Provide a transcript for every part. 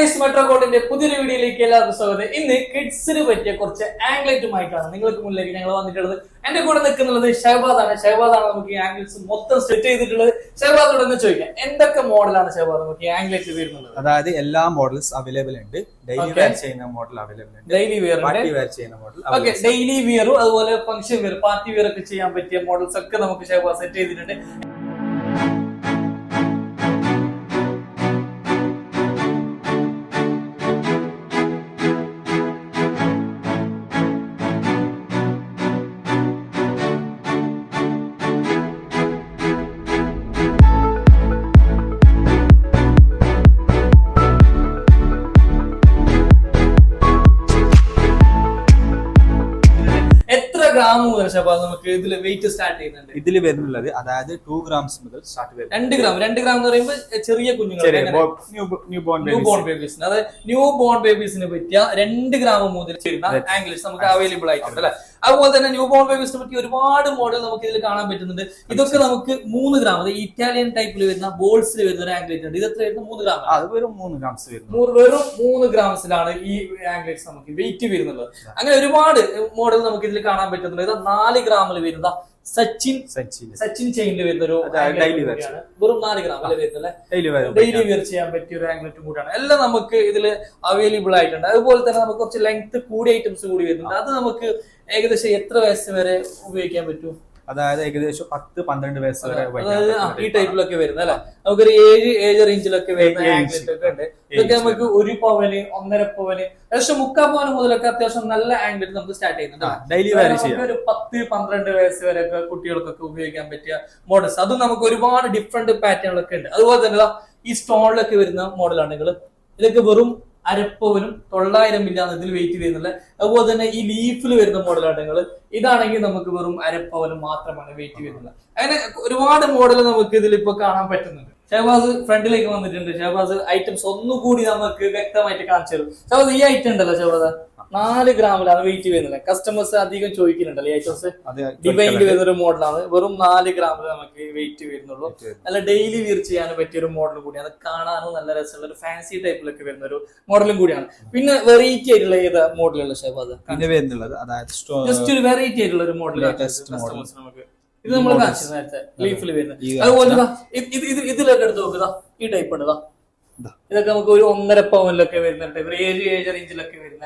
Guys metro കോട്ടിന്റെ പുതിയൊരു വീഡിയോയിലേക്ക് എല്ലാവർക്കും സ്വാഗതം. ഇന്ന് കിഡ്സിന് പറ്റിയ കുറച്ച് ആംഗ്ലേറ്റുമായിട്ടാണ് നിങ്ങൾക്ക് മുന്നിലേക്ക് ഞങ്ങൾ വന്നിട്ടുള്ളത്. എന്റെ കൂടെ നിൽക്കുന്നത് ഷഹബാദ് ആണ് ഷഹബാദ് ആണ് നമുക്ക് ആംഗ്ലേറ്റ്സ് മൊത്തം സെറ്റ് ചെയ്തിട്ടുള്ളത്. ഷഹബാദോട് ഒന്ന് ചോദിക്കാം. എന്തൊക്കെ മോഡലാണ് ഷഹബാദ് നമുക്ക് ആംഗ്ലേറ്റ് വരുന്നത്? അതായത് എല്ലാ മോഡൽസ് അവൈലബിൾ ഉണ്ട്. ഡെയിലി വെയർ ചെയ്യുന്ന മോഡൽ അവൈലബിൾ ഉണ്ട്. ഡെയിലി വെയർ പാർട്ടി വെയർ ചെയ്യുന്ന മോഡൽ ഓക്കെ ഡെയിലി വിയറും അതുപോലെ ഫംഗ്ഷൻ വിയർ പാർട്ടി വിയർ ഒക്കെ ചെയ്യാൻ പറ്റിയ മോഡൽസ് ഒക്കെ നമുക്ക് ഷഹബാദ് സെറ്റ് ചെയ്തിട്ടുണ്ട്. ഗ്രാം മുതൽ ഷഹബാദ് നമുക്ക് ഇതിൽ വെയിറ്റ് സ്റ്റാർട്ട് ചെയ്യുന്നുണ്ട്. ഇതിൽ വരുന്നുള്ളത് അതായത് ടു ഗ്രാംസ് മുതൽ സ്റ്റാർട്ട് വരുന്നത്. രണ്ട് ഗ്രാം രണ്ട് ഗ്രാം എന്ന് പറയുമ്പോൾ ചെറിയ കുഞ്ഞുങ്ങൾ ന്യൂ ബോൺ ബേബീസിന് അതായത് ന്യൂ ബോൺ ബേബീസിന് പറ്റിയ രണ്ട് ഗ്രാം മുതൽ ചെയ്യുന്ന ആംഗിൾസ് നമുക്ക് അവൈലബിൾ ആയിട്ടുണ്ട് അല്ലെ? അതുപോലെ തന്നെ ന്യൂ ബോൺ ബേബീസിനെ പറ്റി ഒരുപാട് മോഡൽ നമുക്ക് ഇതിൽ കാണാൻ പറ്റുന്നുണ്ട്. ഇതൊക്കെ നമുക്ക് മൂന്ന് ഗ്രാം അതായത് ഇറ്റാലിയൻ ടൈപ്പിൽ വരുന്ന ബോൾസിൽ വരുന്ന ഒരു ആംഗ്ലേറ്റ് ഉണ്ട് ഇത് എത്ര വരുന്നത് മൂന്ന് ഗ്രാം അത് വെറും മൂന്ന് ഗ്രാംസ് വരുന്നു. വെറും മൂന്ന് ഗ്രാംസിലാണ് ഈ ആംഗ്ലേറ്റ്സ് നമുക്ക് വെയിറ്റ് വരുന്നത്. അങ്ങനെ ഒരുപാട് മോഡൽ നമുക്ക് ഇതിൽ കാണാൻ പറ്റുന്നുണ്ട്. ഇത് നാല് ഗ്രാമിൽ വരുന്ന സച്ചിൻ സച്ചിൻ സച്ചിൻ ചെയിനിൽ വരുന്ന ഒരു ഡെയിലി. വെറും നാല് ഗ്രാം അല്ലെ വരുന്നത് ഡെയിലി വെയർ ചെയ്യാൻ പറ്റിയ ഒരു ആംഗ്ലറ്റും കൂടിയാണ്. എല്ലാം നമുക്ക് ഇതിൽ അവൈലബിൾ ആയിട്ടുണ്ട്. അതുപോലെ തന്നെ നമുക്ക് കുറച്ച് ലെങ്ത് കൂടിയ ഐറ്റംസ് കൂടി വരുന്നുണ്ട്. അത് നമുക്ക് ഏകദേശം എത്ര വയസ്സ് വരെ ഉപയോഗിക്കാൻ പറ്റും? അതായത് ഏകദേശം പത്ത് പന്ത്രണ്ട് വയസ്സ് വരെ ഈ ടൈപ്പിലൊക്കെ വരുന്നത് അല്ലെ? നമുക്കൊരു ഏഴ് ഏഴ് റേഞ്ചിലൊക്കെ വരുന്ന ഉണ്ട്. ഇതൊക്കെ നമുക്ക് ഒരു പവന് ഒന്നര പവന് ഏകദേശം മുക്കാൽ പവന് മുതലൊക്കെ അത്യാവശ്യം നല്ല ആംഗ്ലറ്റ് നമുക്ക് സ്റ്റാർട്ട് ചെയ്യുന്നുണ്ട്. ഡെയിലി ഒരു പത്ത് പന്ത്രണ്ട് വയസ്സ് വരെ ഒക്കെ കുട്ടികൾക്കൊക്കെ ഉപയോഗിക്കാൻ പറ്റിയ മോഡൽസ് അതും നമുക്ക് ഒരുപാട് ഡിഫറെന്റ് പാറ്റേണുകളൊക്കെ ഉണ്ട്. അതുപോലെ തന്നെ ഈ സ്റ്റോണിലൊക്കെ വരുന്ന മോഡലാണ് നിങ്ങൾ ഇതൊക്കെ വെറും അരപ്പവനും തൊള്ളായിരം മില്ലാണ് ഇതിൽ വെയിറ്റ് ചെയ്യുന്നുള്ളത് അതുപോലെ തന്നെ ഈ ലീഫിൽ വരുന്ന മോഡലാട്ടങ്ങൾ ഇതാണെങ്കിൽ നമുക്ക് വെറും അരപ്പവനും മാത്രമാണ് വെയിറ്റ് ചെയ്യുന്നത്. അങ്ങനെ ഒരുപാട് മോഡൽ നമുക്ക് ഇതിൽ ഇപ്പൊ കാണാൻ പറ്റുന്നുണ്ട്. ഷഹബാസ് ഫ്രണ്ടിലേക്ക് വന്നിട്ടുണ്ട്. ഷഹബാസ് ഐറ്റംസ് ഒന്നുകൂടി നമുക്ക് വ്യക്തമായിട്ട് കാണിച്ചു തരും. ഷഹബാസ് ഈ ഐറ്റം ഉണ്ടല്ലോ ഷഹബാസ്. നാല് ഗ്രാമിലാണ് വെയിറ്റ് വരുന്നത്. കസ്റ്റമേഴ്സ് അധികം ചോദിക്കുന്നുണ്ടല്ലോ ഈ ഐറ്റംസ് ഡിവൈഡ് ഡിവൈനിൽ വരുന്ന ഒരു മോഡലാണ് വെറും നാല് ഗ്രാമിൽ നമുക്ക് വെയിറ്റ് വരുന്നുള്ളൂ. നല്ല ഡെയിലി വീർ ചെയ്യാൻ പറ്റിയ ഒരു മോഡൽ കൂടിയാണ് അത് കാണാനും നല്ല രസമുള്ള ഒരു ഫാൻസി ടൈപ്പിലൊക്കെ വരുന്ന ഒരു മോഡലും കൂടിയാണ്. പിന്നെ വെറൈറ്റി ആയിട്ടുള്ള ഏത് മോഡലുള്ള ഷഹബാസ്? ജസ്റ്റ് ഒരു വെറൈറ്റി ആയിട്ടുള്ള ഒരു മോഡൽ കസ്റ്റമേഴ്സ്. നമുക്ക് ഇത് നമ്മൾ കാണിച്ചു നേരത്തെ ലീഫിൽ വരുന്നത്. അതുപോലെ ഇത്. ഇത് ഇത് ഇതിലൊക്കെ എടുത്ത് നോക്കുക ഈ ടൈപ്പ് ഉണ്ട്. ഇതൊക്കെ നമുക്ക് ഒരു ഒന്നര പവനിലൊക്കെ വരുന്ന ടൈപ്പ് ഏഴ് ഏഴ് റേഞ്ചിലൊക്കെ വരുന്ന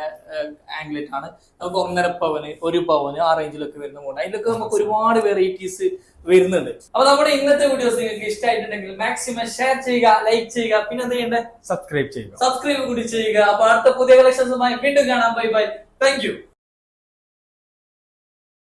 ആംഗ്ലേറ്റ് ആണ്. നമുക്ക് ഒന്നര പവന് ഒരു പവന് ആ റേഞ്ചിലൊക്കെ വരുന്ന മോഡൽ അതിലൊക്കെ നമുക്ക് ഒരുപാട് വെറൈറ്റീസ് വരുന്നുണ്ട്. അപ്പൊ നമ്മുടെ ഇന്നത്തെ വീഡിയോസ് നിങ്ങൾക്ക് ഇഷ്ടമായിട്ടുണ്ടെങ്കിൽ മാക്സിമം ഷെയർ ചെയ്യുക ലൈക്ക് ചെയ്യുക. പിന്നെ എന്ത് ചെയ്യണ്ടേ? സബ്സ്ക്രൈബ് ചെയ്യുക. സബ്സ്ക്രൈബ് കൂടി ചെയ്യുക. അപ്പൊ അടുത്ത പുതിയ കളക്ഷൻസുമായി വീണ്ടും കാണാം. Bye bye thank